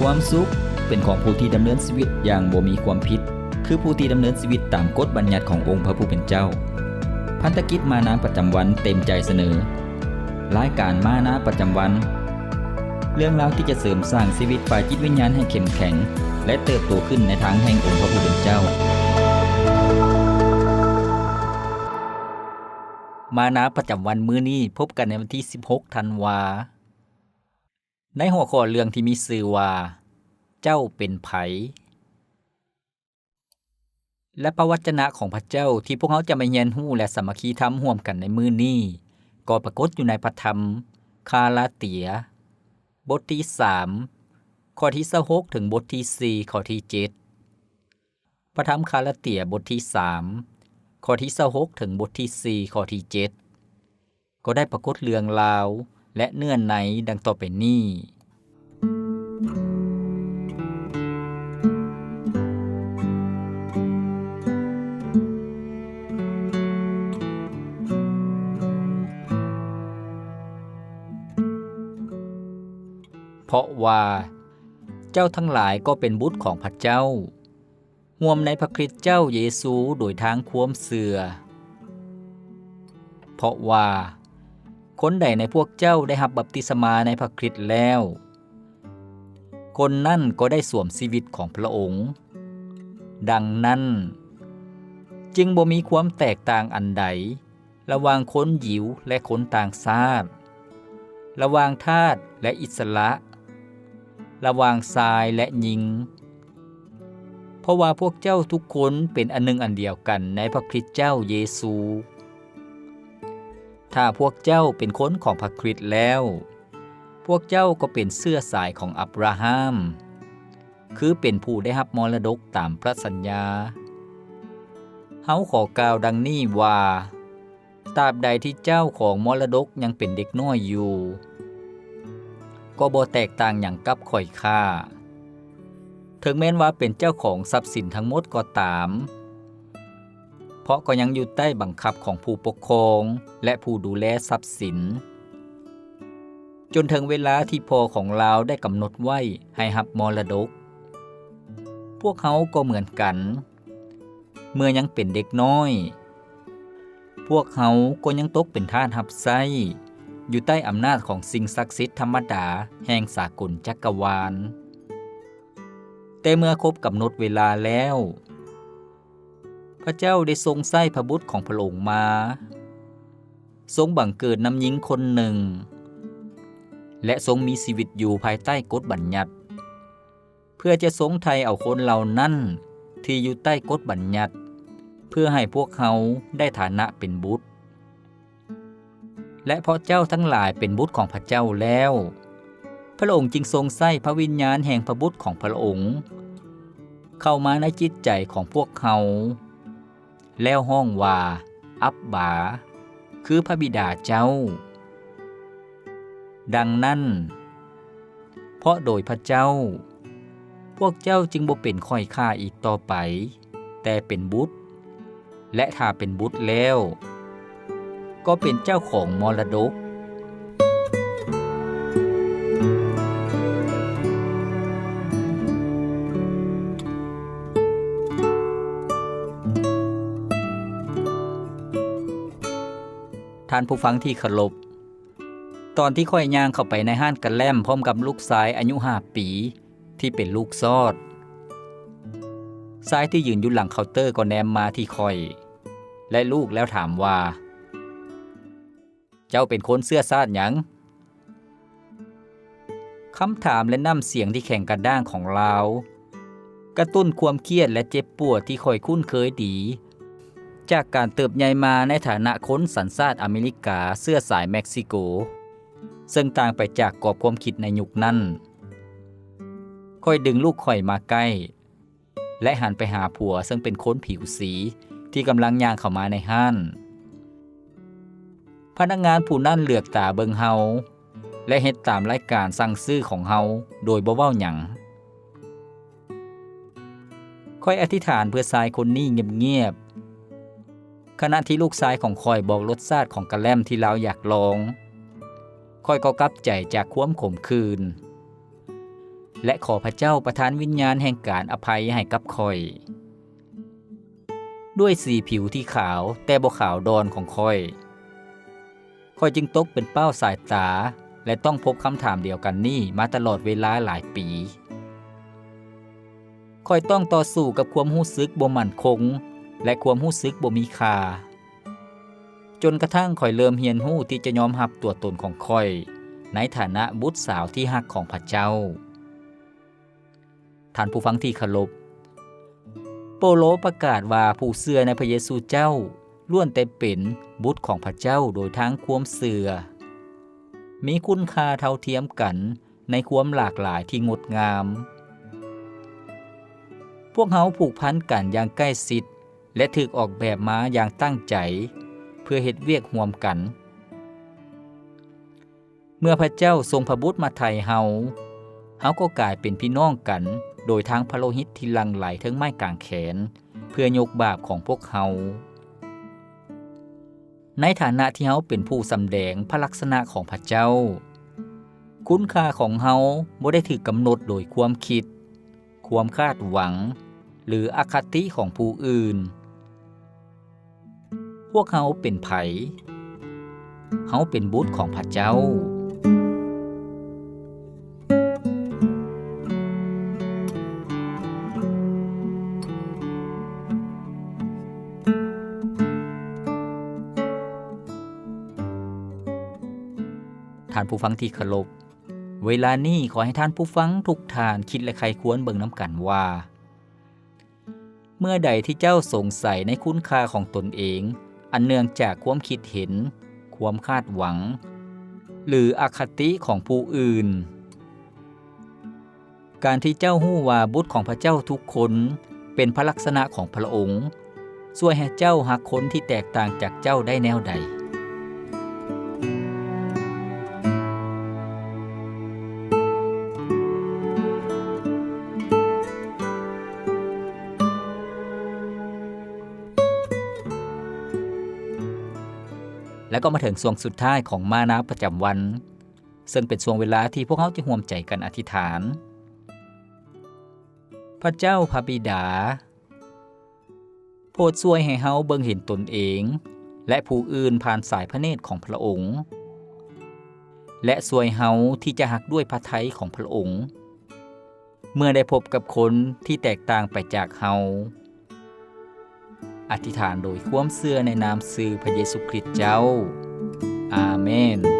ความสุขเป็นของผู้ที่ดำเนินชีวิตอย่างบ่มีความผิด คือผู้ที่ดำเนินชีวิตตามกฎบัญญัติขององค์พระผู้เป็นเจ้า พันธกิจมานาประจำวันเต็มใจเสนอรายการมานาประจำวัน เรื่องราวที่จะเสริมสร้างชีวิตฝ่ายจิตวิญญาณให้เข้มแข็ง และเติบโตขึ้นในทางแห่งองค์พระผู้เป็นเจ้า มานาประจำวันมื้อนี้พบกันในวันที่ 16 ธันวา ในหัวข้อเรื่องที่มีชื่อว่า เจ้าเป็นไผ และประวัจนะของพระเจ้าที่พวกเขาจะมาเรียนรู้และสามัคคีธรรมร่วมกันในมื้อนี้ก็ปรากฏอยู่ในพระธรรม คาลาเตีย บทที่ 3 ข้อที่26ถึงบทที่ 4 ข้อที่ 7 พระธรรมคาลาเตียบทที่ 3 ข้อที่26ถึงบทที่ 4 ข้อที่ 7 ก็ได้ปรากฏเรื่องราว และเนื่อนในดังต่อไปนี้เพราะว่า เจ้าทั้งหลายก็เป็นบุตรของพระเจ้าห่วมในพระคริสต์เจ้าเยซูโดยทางความเสือ เพราะว่า คนใดในพวกเจ้าได้รับบัพติศมาในพระคริสต์แล้ว คนนั่นก็ได้สวมชีวิตของพระองค์ ดังนั้น จึงบ่มีความแตกต่างอันใด ระหว่างคนหยิวและคนต่างชาติ ระหว่างทาสและอิสระ ระหว่างชายและหญิง เพราะว่าพวกเจ้าทุกคนเป็นอันหนึ่งอันเดียวกันในพระคริสต์เจ้าเยซู ถ้าพวกเจ้าเป็นคนของพระคริสต์แล้ว พวกเจ้าก็เป็นเสื้อสายของอับราฮัม คือเป็นผู้ได้รับมรดกตามพระสัญญา เฮาขอกล่าวดังนี้ว่าตราบใดที่เจ้าของมรดกยังเป็นเด็กน้อยอยู่ ก็บ่แตกต่างอย่างกับข่อยค่า ถึงแม้นว่าเป็นเจ้าของทรัพย์สินทั้งหมดก็ตาม เพราะก็ยังอยู่ใต้บังคับของผู้ปกครอง และผู้ดูแลทรัพย์สิน จนถึงเวลาที่พ่อของเราได้กำหนดไว้ให้หับมรดก พวกเขาก็เหมือนกัน เมื่อยังเป็นเด็กน้อย พวกเขาก็ยังตกเป็นทาสหับไส้อยู่ใต้อำนาจของสิ่งศักดิ์สิทธิ์ธรรมดาแห่งสากลจักรวาล แต่เมื่อครบกำหนดเวลาแล้ว พระเจ้าได้ทรงไส้พระบุตรของพระองค์มา ทรงบังเกิดน้ำหญิงคนหนึ่ง และทรงมีชีวิตอยู่ภายใต้กฎบัญญัติ เพื่อจะทรงไทยเอาคนเหล่านั้นที่อยู่ใต้กฎบัญญัติ เพื่อให้พวกเขาได้ฐานะเป็นบุตร และเพราะเจ้าทั้งหลายเป็นบุตรของพระเจ้าแล้ว พระองค์จึงทรงใส่พระวิญญาณแห่งพระบุตรของพระองค์ เข้ามาในจิตใจของพวกเขา แล้วห้องว่า อับบา คือพระบิดาเจ้า ดังนั้น เพราะโดยพระเจ้า พวกเจ้าจึงบ่เป็นค่อยค่าอีกต่อไป แต่เป็นบุตร และถ้าเป็นบุตรแล้ว ก็เป็นเจ้าของมรดก ท่านผู้ฟังที่เคารพตอนที่ค่อยย่างเข้าไปในห้านกันแลมพร้อมกับลูกชายอายุห้าปีที่เป็นลูกซอดชายที่ยืนอยู่หลังเคาน์เตอร์ก็แนมมาที่คอย และลูกแล้วถามว่า เจ้าเป็นคนเสื้อซาดหยังคำถามและน้ำเสียงที่แข็งกระด้างของเรา กระตุ้นความเครียดและเจ็บปวดที่คอยคุ้นเคยดี จากการเติบใหญ่มาในฐานะคนสัญชาติอเมริกาเสื้อสายเม็กซิโก ซึ่งต่างไปจากกรอบความคิดในยุคนั้นค่อยดึงลูกข่อยมาใกล้ และหันไปหาผัวซึ่งเป็นคนผิวสีที่กำลังย่างเข้ามาในห้านพนักงานผู้นั่นเหลือกตาเบิงเฮาและเฮ็ดตามรายการสั่งซื้อของเฮาโดยบ่เว้าหยังค่อยอธิษฐานเพื่อชายคนนี้เงียบ ขณะที่ลูกชายของคอยบอกรสชาติของกระแลมที่เราอยากลองคอยก็กลับใจจากความขมคืน และขอพระเจ้าประทานวิญญาณแห่งการอภัยให้กับคอย ด้วยสีผิวที่ขาวแต่บ่ขาวดอนของคอยคอยจึงตกเป็นเป้าสายตาและต้องพบคำถามเดียวกันนี่มาตลอดเวลาหลายปีคอยต้องต่อสู้กับความรู้สึกบ่มั่นคง และความรู้สึกบ่มีค่าจนกระทั่งคอยเริ่มเฮียนหู้ที่จะยอมรับตัวตนของคอย ในฐานะบุตรสาวที่หักของพระเจ้า ท่านผู้ฟังที่เคารพโปโลประกาศว่าผู้เสื่อในพระเยซูเจ้าล้วนแต่เป็นบุตรของพระเจ้าโดยทางความเสื่อ มีคุณค่าเท่าเทียมกันในความหลากหลายที่งดงาม พวกเขาผูกพันกันอย่างใกล้ชิด และถูกออกแบบมาอย่างตั้งใจ เพื่อเฮ็ดเวียกห่วมกัน เมื่อพระเจ้าทรงพระบุตรมาไถ่เฮาเฮาก็กลายเป็นพี่น้องกัน โดยทางพระโลหิตที่ลังไหลทั้งไม้กางแขน เพื่อยกบาปของพวกเฮาในฐานะที่เฮาเป็นผู้สำแดงพระลักษณะของพระเจ้า คุณค่าของเฮาบ่ได้ถูกกำหนดโดยความคิด ความคาดหวัง หรืออคติของผู้อื่น วกเฮาเป็นไผเฮาเป็นบุตรของพระเจ้า ท่านผู้ฟังที่เคารพเวลานี้ขอให้ท่านผู้ฟังทุกท่านคิดและใครควรเบิ่งน้ำกันว่า เมื่อใดที่เจ้าสงสัยในคุณค่าของตนเอง อันเนื่องจากความคิดเห็น ความคาดหวัง หรืออคติของผู้อื่น การที่เจ้าหู้ว่าบุตรของพระเจ้าทุกคนเป็นพระลักษณะของพระองค์ช่วยให้เจ้าหักคนที่แตกต่างจากเจ้าได้แนวใด แล้วก็มาถึงช่วงสุดท้ายของมานาประจำวัน ซึ่งเป็นช่วงเวลาที่พวกเขาจะห่วมใจกันอธิษฐาน พระเจ้าพระบิดา โปรดช่วยให้เฮาเบิ่งเห็นตนเอง และผู้อื่นผ่านสายพระเนตรของพระองค์ และช่วยเฮาที่จะหักด้วยพระทัยของพระองค์ เมื่อได้พบกับคนที่แตกต่างไปจากเฮา อธิษฐานโดยควมเสื้อในนามสื่อพระเยซูคริสต์เจ้า อาเมน